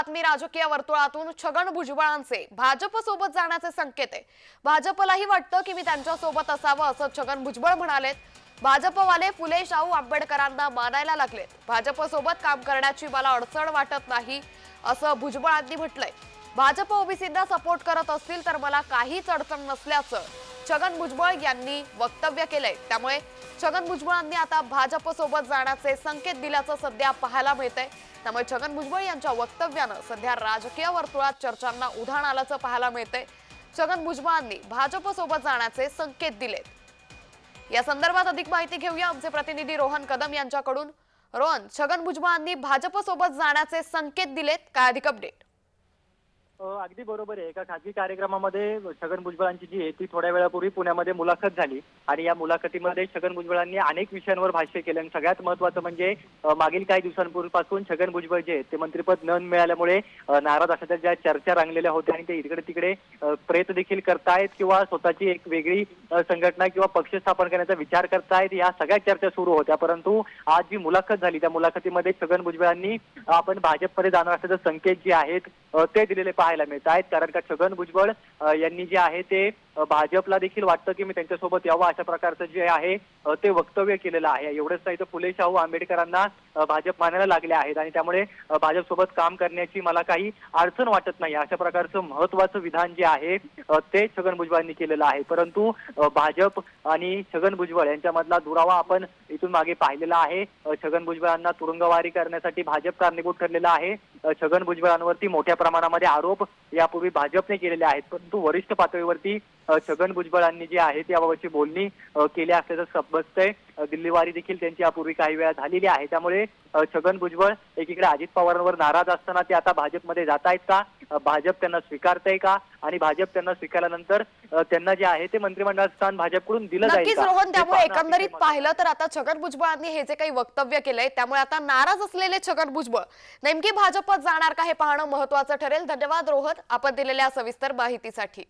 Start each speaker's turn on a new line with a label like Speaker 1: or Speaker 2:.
Speaker 1: बातमी राजकीय वर्तुळातून छगन भुजबळांचे. भाजप सोबत जाण्याचे संकेत आहे. भाजपलाही वाटतं की मी त्यांच्यासोबत असावं असं छगन भुजबळ म्हणालेत. भाजपवाले फुले शाहू आंबेडकरांना मानायला लागलेत. भाजप सोबत काम करण्याची मला अडचण वाटत नाही असं भुजबळांनी म्हटलंय. भाजप ओबीसींना सपोर्ट करत असतील तर मला काहीच अडचण नसल्याचं छगन भुजबळ यांनी वक्तव्य केलंय. त्यामुळे छगन भुजबळांनी आता भाजप सोबत जाण्याचे संकेत दिल्याचं सध्या पाहायला मिळतंय. त्यामुळे छगन भुजबळ यांच्या वक्तव्यानं सध्या राजकीय वर्तुळात चर्चांना उधाण आल्याचं पाहायला मिळतंय. छगन भुजबळांनी भाजप सोबत जाण्याचे संकेत दिलेत. या संदर्भात अधिक माहिती घेऊया आमचे प्रतिनिधी रोहन कदम यांच्याकडून. रोहन छगन भुजबळांनी भाजप सोबत जाण्याचे संकेत दिलेत. काय अधिक अपडेट
Speaker 2: अगदी बरोबर आहे. एका खाजगी कार्यक्रमामध्ये छगन भुजबळांची जी आहे ती थोड्या वेळापूर्वी पुण्यामध्ये मुलाखत झाली. आणि या मुलाखतीमध्ये छगन भुजबळांनी अनेक विषयांवर भाष्य केलं. आणि सगळ्यात महत्वाचं म्हणजे मागील काही दिवसांपूर्वीपासून छगन भुजबळ जे ते मंत्रिपद न मिळाल्यामुळे नाराज असल्याच्या ज्या चर्चा रंगलेल्या होत्या आणि ते इकडे तिकडे प्रयत्न देखील करतायत किंवा स्वतःची एक वेगळी संघटना किंवा पक्ष स्थापन करण्याचा विचार करतायत या सगळ्या चर्चा सुरू होत्या. परंतु आज जी मुलाखत झाली त्या मुलाखतीमध्ये छगन भुजबळांनी आपण भाजपमध्ये जाणार असल्याचे संकेत जे आहेत ते दिलेले पाहायला मिळत आहेत. कारण का छगन भुजबळ यांनी जे आहे ते भाजपला देखील वाटतं की मी त्यांच्यासोबत यावं अशा प्रकारचं जे आहे ते वक्तव्य केलेलं आहे. एवढंच नाही तर फुले शाहू आंबेडकरांना भाजप मानायला लागले आहेत. आणि त्यामुळे भाजपसोबत काम करण्याची मला काही अडचण वाटत नाही. अशा प्रकारचं महत्वाचं विधान जे आहे ते छगन भुजबळांनी केलेलं आहे. परंतु भाजप आणि छगन भुजबळ यांच्यामधला दुरावा आपण इथून मागे पाहिलेला आहे. छगन भुजबळांना तुरुंगवारी करण्यासाठी भाजप कारणीभूत ठरलेला आहे. छगन भुजबळांवरती मोठ्या प्रमाणामध्ये आरोप यापूर्वी भाजपने केलेले आहेत. परंतु वरिष्ठ पातळीवरती छगन भुजबळांनी जे आहे याबाबतची बोलणी केली असल्याचं समजतंय दिल्लीवारी देखील त्यांची यापूर्वी काही वेळा झालेली आहे. त्यामुळे छगन भुजबळ एकीकडे अजित पवारांवर नाराज असताना ते आता भाजपमध्ये जात आहेत का? भाजप त्यांना स्वीकारतंय का आणि भाजप त्यांना स्वीकारल्यानंतर त्यांना जे आहे ते मंत्रिमंडळात स्थान भाजपकडून दिलं जाईल?
Speaker 1: रोहन त्यामुळे एकंदरीत. पाहिलं तर आता छगन भुजबळांनी हे जे काही वक्तव्य केलंय त्यामुळे आता नाराज असलेले छगन भुजबळ नेमकी भाजपत जाणार का हे पाहणं महत्वाचं ठरेल धन्यवाद रोहन आपण दिलेल्या सविस्तर माहितीसाठी